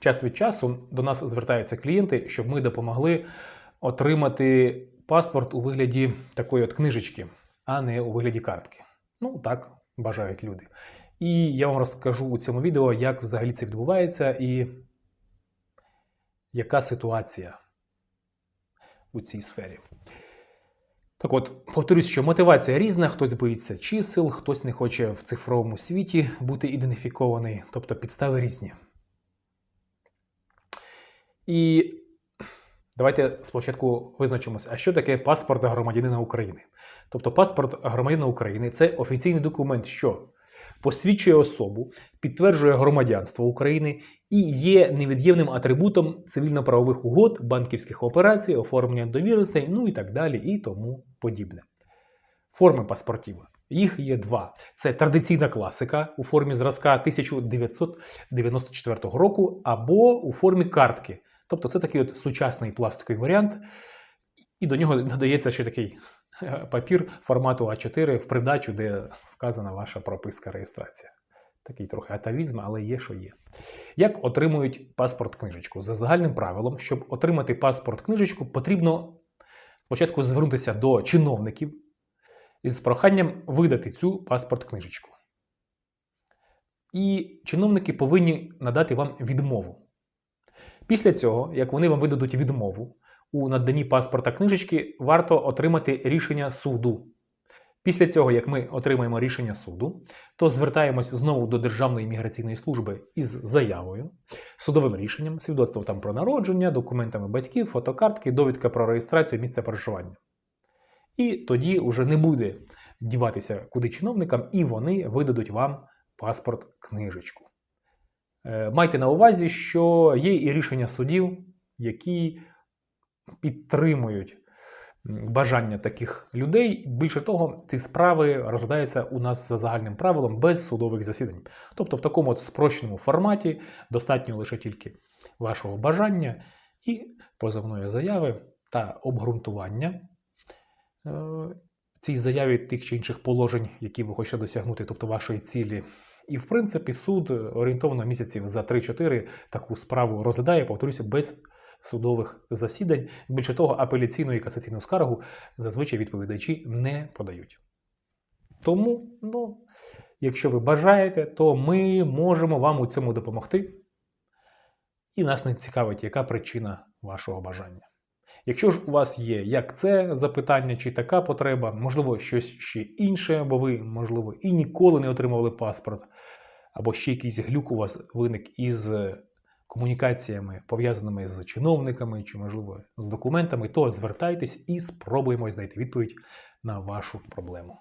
Час від часу до нас звертаються клієнти, щоб ми допомогли отримати паспорт у вигляді такої от книжечки, а не у вигляді картки. Ну, так бажають люди. І я вам розкажу у цьому відео, як взагалі це відбувається і яка ситуація у цій сфері. Так от, повторюсь, що мотивація різна, хтось боїться чисел, хтось не хоче в цифровому світі бути ідентифікований, тобто підстави різні. І давайте спочатку визначимося, а що таке паспорт громадянина України. Тобто паспорт громадянина України це офіційний документ, що посвідчує особу, підтверджує громадянство України і є невід'ємним атрибутом цивільно-правових угод, банківських операцій, оформлення довіреностей, ну і так далі, і тому подібне. Форми паспортів. Їх є два: це традиційна класика у формі зразка 1994 року, або у формі картки. Тобто це такий от сучасний пластиковий варіант, і до нього додається ще такий папір формату А4 в придачу, де вказана ваша прописка реєстрація. Такий трохи атавізм, але є, що є. Як отримують паспорт-книжечку? За загальним правилом, щоб отримати паспорт-книжечку, потрібно спочатку звернутися до чиновників із проханням видати цю паспорт-книжечку. І чиновники повинні надати вам відмову. Після цього, як вони вам видадуть відмову у наданні паспорта книжечки, варто отримати рішення суду. Після цього, як ми отримаємо рішення суду, то звертаємось знову до Державної міграційної служби із заявою, судовим рішенням, свідоцтвом там про народження, документами батьків, фотокартки, довідка про реєстрацію місця проживання. І тоді вже не буде діватися куди чиновникам, і вони видадуть вам паспорт-книжечку. Е, Майте на увазі, що є і рішення судів, які підтримують бажання таких людей. Більше того, ці справи розглядаються у нас за загальним правилом без судових засідань. Тобто, в такому от спрощеному форматі достатньо лише тільки вашого бажання і позовної заяви та обґрунтування е, цій заяві тих чи інших положень, які ви хочете досягнути, тобто вашої цілі. І, в принципі, суд орієнтовно місяців за 3-4 таку справу розглядає, повторюся, без судових засідань. Більше того, апеляційну і касаційну скаргу зазвичай відповідачі не подають. Тому, ну, якщо ви бажаєте, то ми можемо вам у цьому допомогти. І нас не цікавить, яка причина вашого бажання. Якщо ж у вас є як це запитання, чи така потреба, можливо, щось ще інше, бо ви, можливо, і ніколи не отримували паспорт, або ще якийсь глюк у вас виник із комунікаціями, пов'язаними з чиновниками, чи, можливо, з документами, то звертайтесь і спробуємо знайти відповідь на вашу проблему.